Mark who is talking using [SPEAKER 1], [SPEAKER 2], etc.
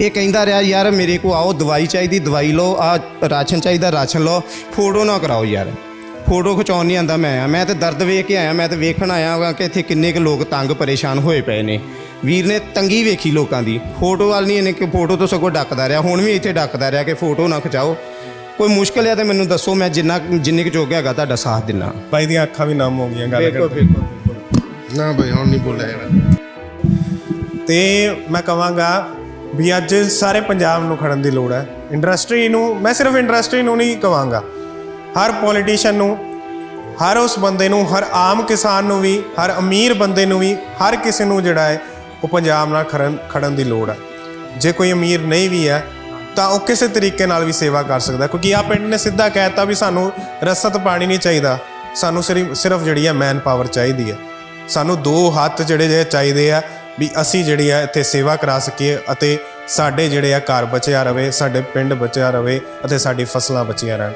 [SPEAKER 1] ਇਹ ਕਹਿੰਦਾ ਰਿਹਾ ਯਾਰ ਮੇਰੇ ਕੋ ਆਓ ਦਵਾਈ ਚਾਹੀਦੀ ਦਵਾਈ ਲਓ ਆ ਰਾਸ਼ਨ ਚਾਹੀਦਾ ਰਾਸ਼ਨ ਲਓ ਫੋਟੋ ਨਾ ਕਰਾਓ ਯਾਰ। ਫੋਟੋ ਖਿਚਾਉਣ ਨਹੀਂ ਆਂਦਾ ਮੈਂ ਆ ਮੈਂ ਤੇ ਦਰਦ ਵੇਖ ਕੇ ਆਇਆ ਮੈਂ ਤੇ ਵੇਖਣ ਆਇਆ ਵਾਂ ਕਿ ਇੱਥੇ ਕਿੰਨੇ ਕੁ ਲੋਕ ਤੰਗ ਪਰੇਸ਼ਾਨ ਹੋਏ ਪਏ ਨੇ। ਵੀਰ ਨੇ ਤੰਗੀ ਵੇਖੀ ਲੋਕਾਂ ਦੀ। ਫੋਟੋ ਵਾਲ ਨਹੀਂ ਇਹਨੇ ਕਿ ਫੋਟੋ ਤੋਂ ਸਗੋਂ ਡੱਕਦਾ ਰਿਹਾ ਹੁਣ ਵੀ ਇੱਥੇ ਡੱਕਦਾ ਰਿਹਾ ਕਿ ਫੋਟੋ ਨਾ ਖਿਚਾਓ। ਕੋਈ ਮੁਸ਼ਕਲ ਹੈ ਤੇ ਮੈਨੂੰ ਦੱਸੋ ਮੈਂ ਜਿੰਨਾ ਜਿੰਨੇ ਕੁ ਜੋਗ ਹੈਗਾ ਤੁਹਾਡਾ ਸਾਥ ਦਿੰਨਾ।
[SPEAKER 2] ਬਾਈ ਦੀਆਂ ਅੱਖਾਂ ਵੀ ਨਮ ਹੋ ਗਈਆਂ ਗੱਲ ਕਰਦੇ।
[SPEAKER 3] ਨਾ ਬਈ ਹੁਣ ਨਹੀਂ ਬੋਲਿਆ
[SPEAKER 2] ਤੇ ਮੈਂ ਕਹਾਂਗਾ ਵੀ ਅੱਜ ਸਾਰੇ ਪੰਜਾਬ ਨੂੰ ਖੜਨ ਦੀ ਲੋੜ ਹੈ। ਇੰਡਸਟਰੀ ਨੂੰ, ਮੈਂ ਸਿਰਫ ਇੰਡਸਟਰੀ ਨੂੰ ਨਹੀਂ ਕਵਾਂਗਾ। ਹਰ ਪੋਲੀਟੀਸ਼ੀਅਨ ਨੂੰ, ਹਰ ਉਸ ਬੰਦੇ ਨੂੰ, ਹਰ ਆਮ ਕਿਸਾਨ ਨੂੰ ਵੀ, ਹਰ ਅਮੀਰ ਬੰਦੇ ਨੂੰ ਵੀ, ਹਰ ਕਿਸੇ ਨੂੰ ਜਿਹੜਾ ਹੈ, ਉਹ ਪੰਜਾਬ ਨਾਲ ਖੜਨ ਖੜਨ ਦੀ ਲੋੜ ਹੈ। ਜੇ ਕੋਈ ਅਮੀਰ ਨਹੀਂ ਵੀ ਹੈ, ਤਾਂ ਉਹ ਕਿਸੇ ਤਰੀਕੇ ਨਾਲ ਵੀ ਸੇਵਾ ਕਰ ਸਕਦਾ ਕਿਉਂਕਿ ਆ ਪਿੰਡ ਨੇ ਸਿੱਧਾ ਕਹਿਤਾ ਵੀ ਸਾਨੂੰ ਰਸਤ ਪਾਣੀ ਨਹੀਂ ਚਾਹੀਦਾ। ਸਾਨੂੰ ਸਿਰਫ ਸਿਰਫ ਜਿਹੜੀ ਹੈ ਮੈਨ ਪਾਵਰ ਚਾਹੀਦੀ ਹੈ। ਸਾਨੂੰ ਦੋ ਹੱਥ ਜਿਹੜੇ ਜੇ ਚਾਹੀਦੇ ਆ ਵੀ ਅਸੀਂ ਜਿਹੜੀ ਆ ਇੱਥੇ ਸੇਵਾ ਕਰਾ ਸਕੀਏ ਅਤੇ ਸਾਡੇ ਜਿਹੜੇ ਆ ਘਰ ਬਚਿਆ ਰਵੇ, ਸਾਡੇ ਪਿੰਡ ਬਚਿਆ ਰਵੇ ਅਤੇ ਸਾਡੀ ਫਸਲਾਂ ਬਚੀਆਂ ਰਹਿਣ।